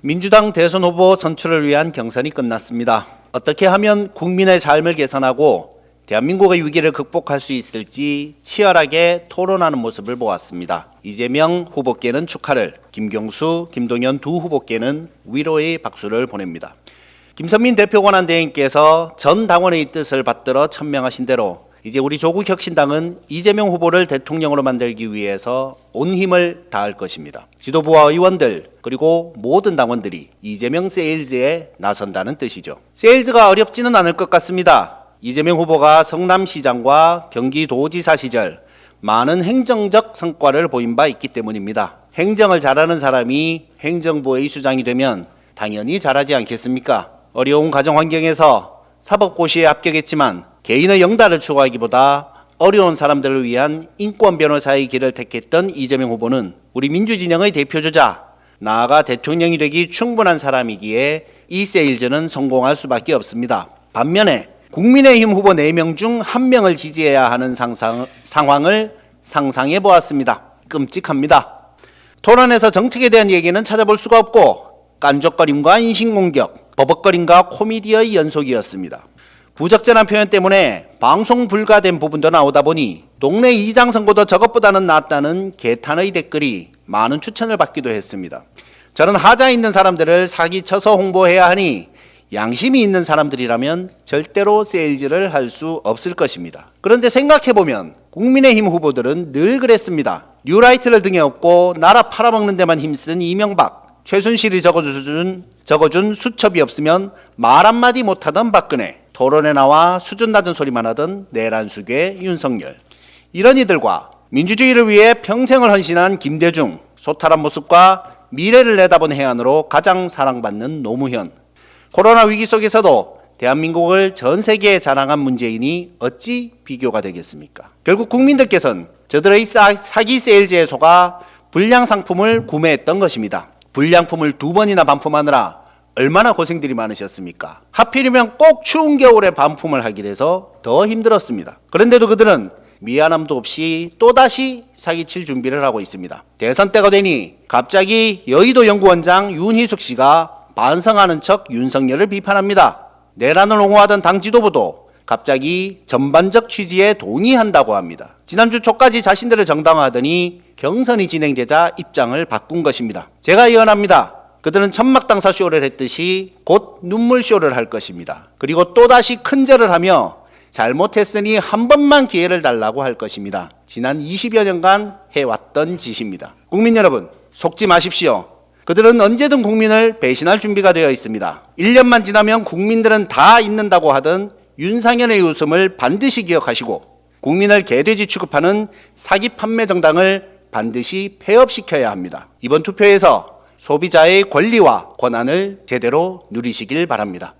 민주당 대선 후보 선출을 위한 경선이 끝났습니다. 어떻게 하면 국민의 삶을 개선하고 대한민국의 위기를 극복할 수 있을지 치열하게 토론하는 모습을 보았습니다. 이재명 후보께는 축하를, 김경수, 김동연 두 후보께는 위로의 박수를 보냅니다. 김선민 대표 권한대행께서 전 당원의 뜻을 받들어 천명하신 대로 이제 우리 조국 혁신당은 이재명 후보를 대통령으로 만들기 위해서 온 힘을 다할 것입니다. 지도부와 의원들 그리고 모든 당원들이 이재명 세일즈에 나선다는 뜻이죠. 세일즈가 어렵지는 않을 것 같습니다. 이재명 후보가 성남시장과 경기도지사 시절 많은 행정적 성과를 보인 바 있기 때문입니다. 행정을 잘하는 사람이 행정부의 수장이 되면 당연히 잘하지 않겠습니까? 어려운 가정 환경에서 사법고시에 합격했지만 개인의 영달을 추구하기보다 어려운 사람들을 위한 인권 변호사의 길을 택했던 이재명 후보는 우리 민주진영의 대표주자, 나아가 대통령이 되기 충분한 사람이기에 이 세일즈는 성공할 수밖에 없습니다. 반면에 국민의힘 후보 4명 중 1명을 지지해야 하는 상상, 상황을 상상해 보았습니다. 끔찍합니다. 토론에서 정책에 대한 얘기는 찾아볼 수가 없고 깐족거림과 인신공격, 버벅거림과 코미디의 연속이었습니다. 부적절한 표현 때문에 방송 불가된 부분도 나오다 보니 동네 이장 선거도 저것보다는 낫다는 개탄의 댓글이 많은 추천을 받기도 했습니다. 저는 하자 있는 사람들을 사기쳐서 홍보해야 하니 양심이 있는 사람들이라면 절대로 세일즈를 할 수 없을 것입니다. 그런데 생각해보면 국민의힘 후보들은 늘 그랬습니다. 뉴라이트를 등에 업고 나라 팔아먹는 데만 힘쓴 이명박, 최순실이 적어준, 적어준 수첩이 없으면 말 한마디 못하던 박근혜, 토론에 나와 수준 낮은 소리만 하던 내란수계 윤석열. 이런 이들과 민주주의를 위해 평생을 헌신한 김대중, 소탈한 모습과 미래를 내다본 해안으로 가장 사랑받는 노무현. 코로나 위기 속에서도 대한민국을 전 세계에 자랑한 문재인이 어찌 비교가 되겠습니까? 결국 국민들께서는 저들의 사, 사기 세일즈에 속아 불량 상품을 구매했던 것입니다. 불량품을 두 번이나 반품하느라 얼마나 고생들이 많으셨습니까? 하필이면 꼭 추운 겨울에 반품을 하게 돼서 더 힘들었습니다. 그런데도 그들은 미안함도 없이 또다시 사기칠 준비를 하고 있습니다. 대선 때가 되니 갑자기 여의도 연구원장 윤희숙 씨가 반성하는 척 윤석열을 비판합니다. 내란을 옹호하던 당 지도부도 갑자기 전반적 취지에 동의한다고 합니다. 지난주 초까지 자신들을 정당화하더니 경선이 진행되자 입장을 바꾼 것입니다. 제가 예언합니다. 그들은 천막당 사 쇼를 했듯이 곧 눈물 쇼를 할 것입니다. 그리고 또다시 큰 절을 하며 잘못했으니 한 번만 기회를 달라고 할 것입니다. 지난 20여 년간 해왔던 짓입니다. 국민 여러분, 속지 마십시오. 그들은 언제든 국민을 배신할 준비가 되어 있습니다. 1년만 지나면 국민들은 다 잊는다고 하던 윤상현의 웃음을 반드시 기억하시고 국민을 개돼지 취급하는 사기 판매 정당을 반드시 폐업시켜야 합니다. 이번 투표에서 소비자의 권리와 권한을 제대로 누리시길 바랍니다.